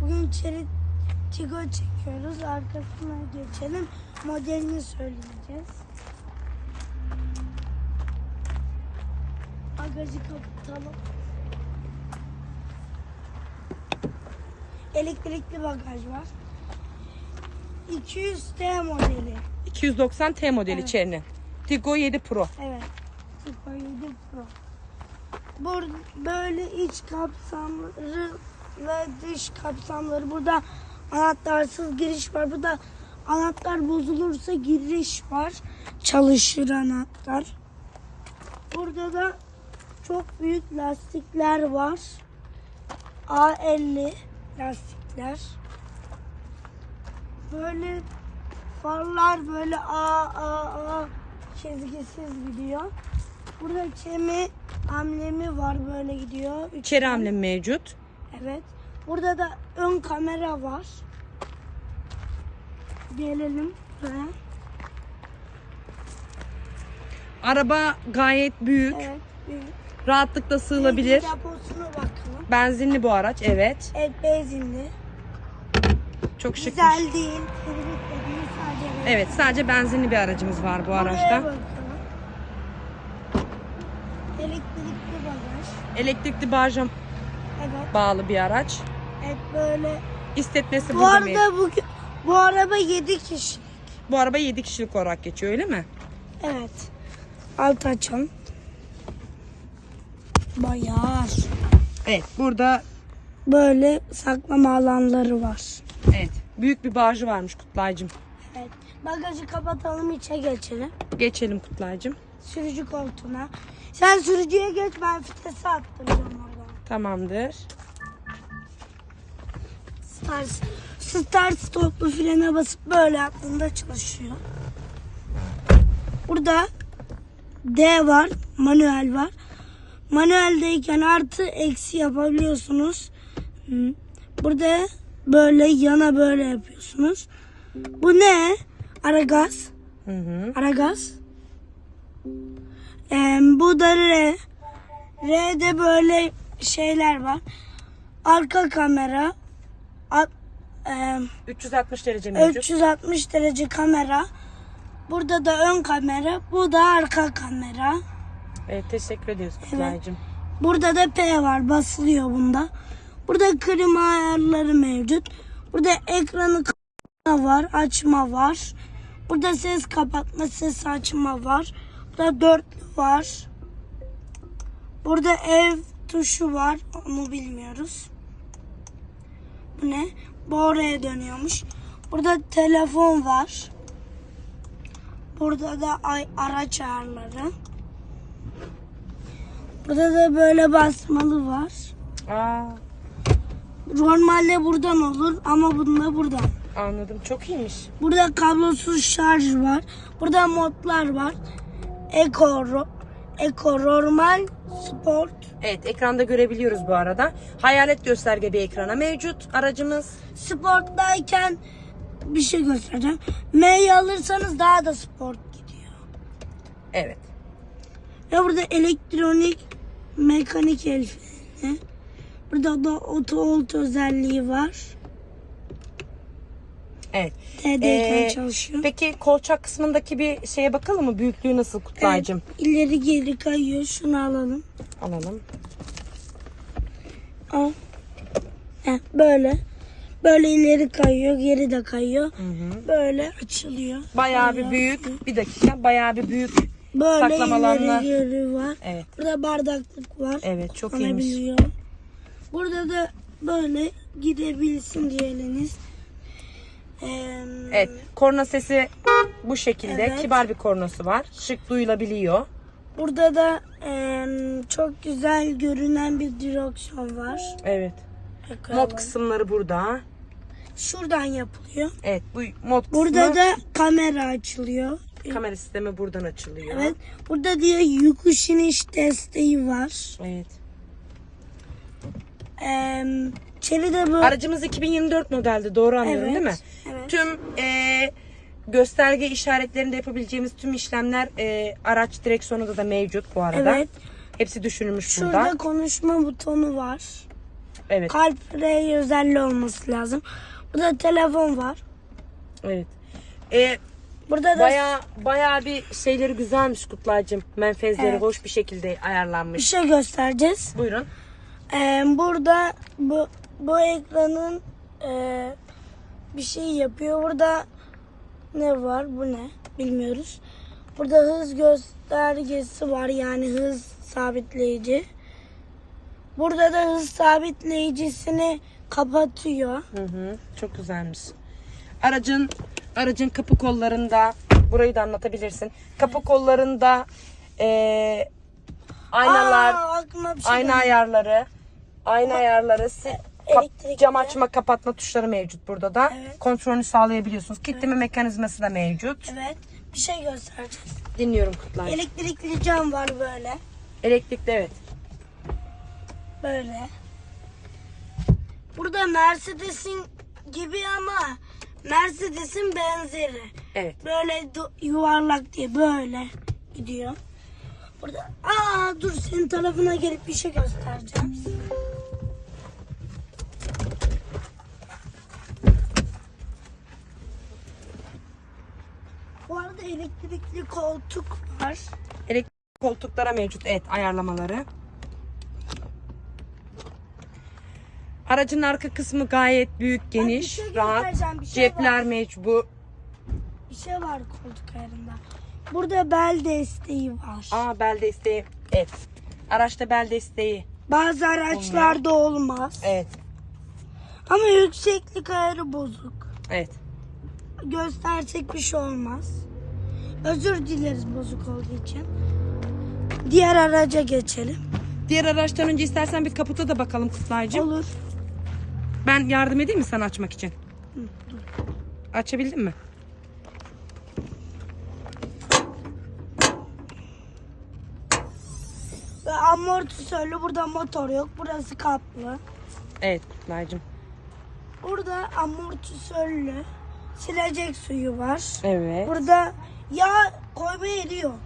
Bugün Chery Tiggo çekiyoruz. Arkasına geçelim. Modelini söyleyeceğiz. Bagajı kapatalım. Elektrikli bagaj var. 200T modeli. 290 T modeli Evet. Cherry'nin. Tiggo 7 Pro. Evet. Tiggo 7 Pro. Böyle iç kapsamları ve dış kapsamları. Burada anahtarsız giriş var. Burada anahtar bozulursa giriş var. Çalışır anahtar. Burada da çok büyük lastikler var. A50 lastikler. Böyle farlar böyle A A A çizgisiz gidiyor. Burada çemi amblemi var böyle gidiyor. Üç tane. amblemi mevcut. Evet. Burada da ön kamera var. Gelelim buraya. Araba gayet büyük. Evet. büyük. Rahatlıkla sığılabilir. Benzin Deposuna bakalım. Benzinli bu araç. Evet. Evet benzinli. Çok şık. Güzel değil. De değil. Evet sadece benzinli bir aracımız var bu araçta. bakalım. Elektrikli bagaj. Elektrikli barja Evet. bağlı bir araç. Evet böyle. İstetmesi Bu burada mevcut. arada bu, bu araba 7 kişi. Bu araba 7 kişilik olarak geçiyor öyle mi? Evet. Alt açalım. Bayağı. Evet. Burada Böyle saklama alanları var. evet büyük bir barjı varmış Kutlaycığım. Evet. Bagajı kapatalım içe geçelim. Geçelim Kutlaycığım. Sürücü koltuğuna. Sen sürücüye geç ben attıracağım oradan. Tamamdır. Start, start stoplu frene basıp böyle yaptığında çalışıyor. Burada D var, manuel var. Manueldeyken artı eksi yapabiliyorsunuz. Hı. Burada böyle yana böyle yapıyorsunuz. Bu ne? Ara gaz. Hı hı. Ara gaz. Ee, bu da R. R'de böyle şeyler var. Arka kamera. At, e, 360 derece mevcut. 360 derece kamera. Burada da ön kamera. Bu da arka kamera. Evet teşekkür ediyoruz Kutlaycığım. Burada da P var. Basılıyor bunda. Burada klima ayarları mevcut. Burada ekranı kapatma var. Açma var. Burada ses kapatma, ses açma var. Burada dörtlü var. Burada ev tuşu var. Onu bilmiyoruz. Bu ne? Bu oraya dönüyormuş. Burada telefon var. Burada da ay, araç ayarları. Burada da böyle basmalı var. Aa, Normalde buradan olur ama bunda buradan. anladım. Çok iyiymiş. Burada kablosuz şarj var. Burada modlar var. Eco, ro- Eco, normal, sport. Evet ekranda görebiliyoruz bu arada. Hayalet gösterge bir ekrana mevcut aracımız. Sporttayken bir şey göstereceğim. M'yi alırsanız daha da sport gidiyor. Evet. Ve burada elektronik mekanik el freni. Burada da auto hold özelliği var. Evet. TD'den Ee, çalışıyor. Peki kolçak kısmındaki bir şeye bakalım mı? Büyüklüğü nasıl Kutlaycığım? Evet, ileri geri kayıyor. Şunu alalım. Alalım. Al. Heh, böyle. Böyle ileri kayıyor, geri de kayıyor. Böyle açılıyor. Bayağı bir büyük. Bir dakika. Bayağı bir büyük. Böyle saklama ileri alanına. geri var. Evet. Burada bardaklık var. Evet çok iyiymiş. Burada da böyle gidebilsin diye eliniz. Ee, Evet. Korna sesi bu şekilde. Evet. Kibar bir kornası var. Şık duyulabiliyor. Burada da ee, çok güzel görünen bir direksiyon var. Evet. Mod kısımları burada. Şuradan yapılıyor. Evet bu mod kısmı Burada da kamera açılıyor. kamera sistemi buradan açılıyor. Evet. Burada diyor yokuş iniş desteği var. Evet. Ee, Çeli'de böyle Aracımız 2024 modelde doğru anlıyorum Evet, değil mi? evet. Tüm e, gösterge işaretlerinde yapabileceğimiz tüm işlemler e, araç direksiyonunda da mevcut bu arada. Evet. Hepsi düşünülmüş Şurada burada. konuşma butonu var. Evet. Kalp R özelliği olması lazım. Burada telefon var. Evet. E, Burada da baya baya bir şeyleri güzelmiş Kutlaycığım. Menfezleri Evet. hoş bir şekilde bir ayarlanmış. şey göstereceğiz. Buyurun. Ee, burada bu bu ekranın e, bir şey yapıyor. Burada ne var? Bu ne? Bilmiyoruz. Burada hız göstergesi var. Yani hız sabitleyici. Burada da hız sabitleyicisini kapatıyor. Hı hı, çok güzelmiş. Aracın aracın kapı kollarında burayı da anlatabilirsin. Kapı kollarında eee, aynalar, Aa, aklıma bir şey ayna geldi. ayarları, ayna ayarları, si- elektrikli. cam açma kapatma tuşları mevcut burada da. Evet. Kontrolünü sağlayabiliyorsunuz. Kilitleme mekanizması da mevcut. Evet. Bir şey göstereceğiz. Dinliyorum Kutlay. Elektrikli cam var böyle. Elektrikli evet. Böyle. Burada Mercedes'in gibi ama Mercedes'in benzeri. Evet. Böyle yuvarlak diye böyle gidiyor. Burada aa dur senin tarafına gelip bir şey göstereceğim. Bu arada elektrikli koltuk var. Elektrik koltuklara mevcut evet ayarlamaları. Aracın arka kısmı gayet büyük, geniş, şey rahat. şey Cepler mevcut. Bir şey var koltuk ayarında. Burada bel desteği var. Aa bel desteği. Evet. Araçta bel desteği. Bazı araçlarda olmaz. Evet. Ama yükseklik ayarı bozuk. Evet. Göstersek bir şey olmaz. Özür dileriz bozuk olduğu için. Diğer araca geçelim. Diğer araçtan önce istersen bir kaputa da bakalım Kutlaycığım. Olur. Ben yardım edeyim mi sana açmak için? Açabildin mi? Amortisörlü burada motor yok. Burası kaplı. Evet Kutlaycığım. Burada amortisörlü silecek suyu var. Evet. Burada yağ koyma yeri yok.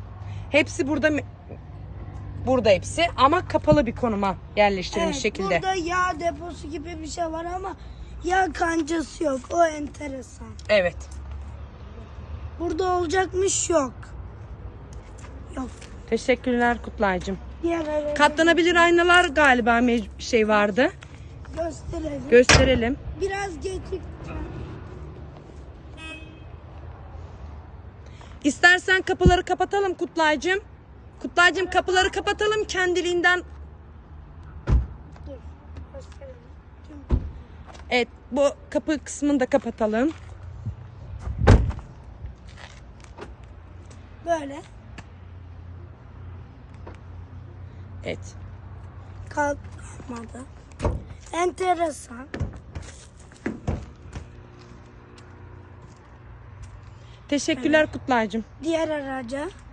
Hepsi burada burada hepsi ama kapalı bir konuma yerleştirilmiş Evet, şekilde. Burada yağ deposu gibi bir şey var ama yağ kancası yok. O enteresan. Evet. Burada olacakmış yok. Yok. Teşekkürler Kutlaycığım. Diğer Katlanabilir aynalar galiba mec- şey vardı. gösterelim. Gösterelim. Biraz geçik. İstersen kapıları kapatalım Kutlaycığım. Kutlaycığım kapıları kapatalım kendiliğinden. Evet bu kapı kısmını da kapatalım. Böyle Evet. kalkmadı. Enteresan. Teşekkürler Kutlaycığım. Diğer araca